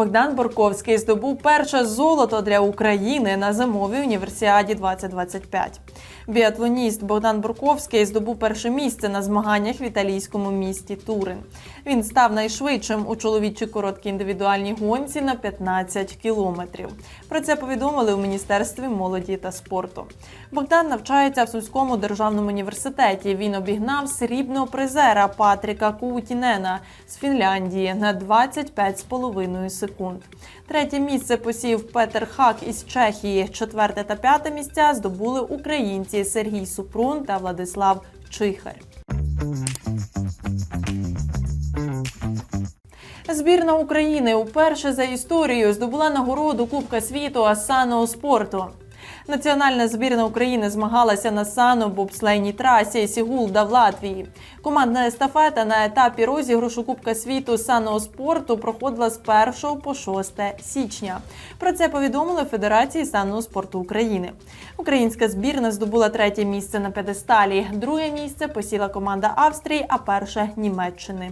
Богдан Борковський здобув перше золото для України на зимовій універсіаді 2025. Біатлоніст Богдан Борковський здобув перше місце на змаганнях в італійському місті Турин. Він став найшвидшим у чоловічій короткій індивідуальній гонці на 15 кілометрів. Про це повідомили у міністерстві молоді та спорту. Богдан навчається в Сумському державному університеті. Він обігнав срібного призера Патріка Куутінена з Фінляндії на 25,5 секунд. Третє місце посів Петер Хак із Чехії. Четверте та п'яте місця здобули українці Сергій Супрун та Владислав Чихар. Збірна України уперше за історією здобула нагороду Кубка світу асаного спорту. Національна збірна України змагалася на сано-бобслейній трасі Сігулда в Латвії. Командна естафета на етапі розіграшу Кубка світу саного спорту проходила з 1 по 6 січня. Про це повідомили Федерації санного спорту України. Українська збірна здобула третє місце на п'єдесталі. Друге місце посіла команда Австрії, а перше Німеччини.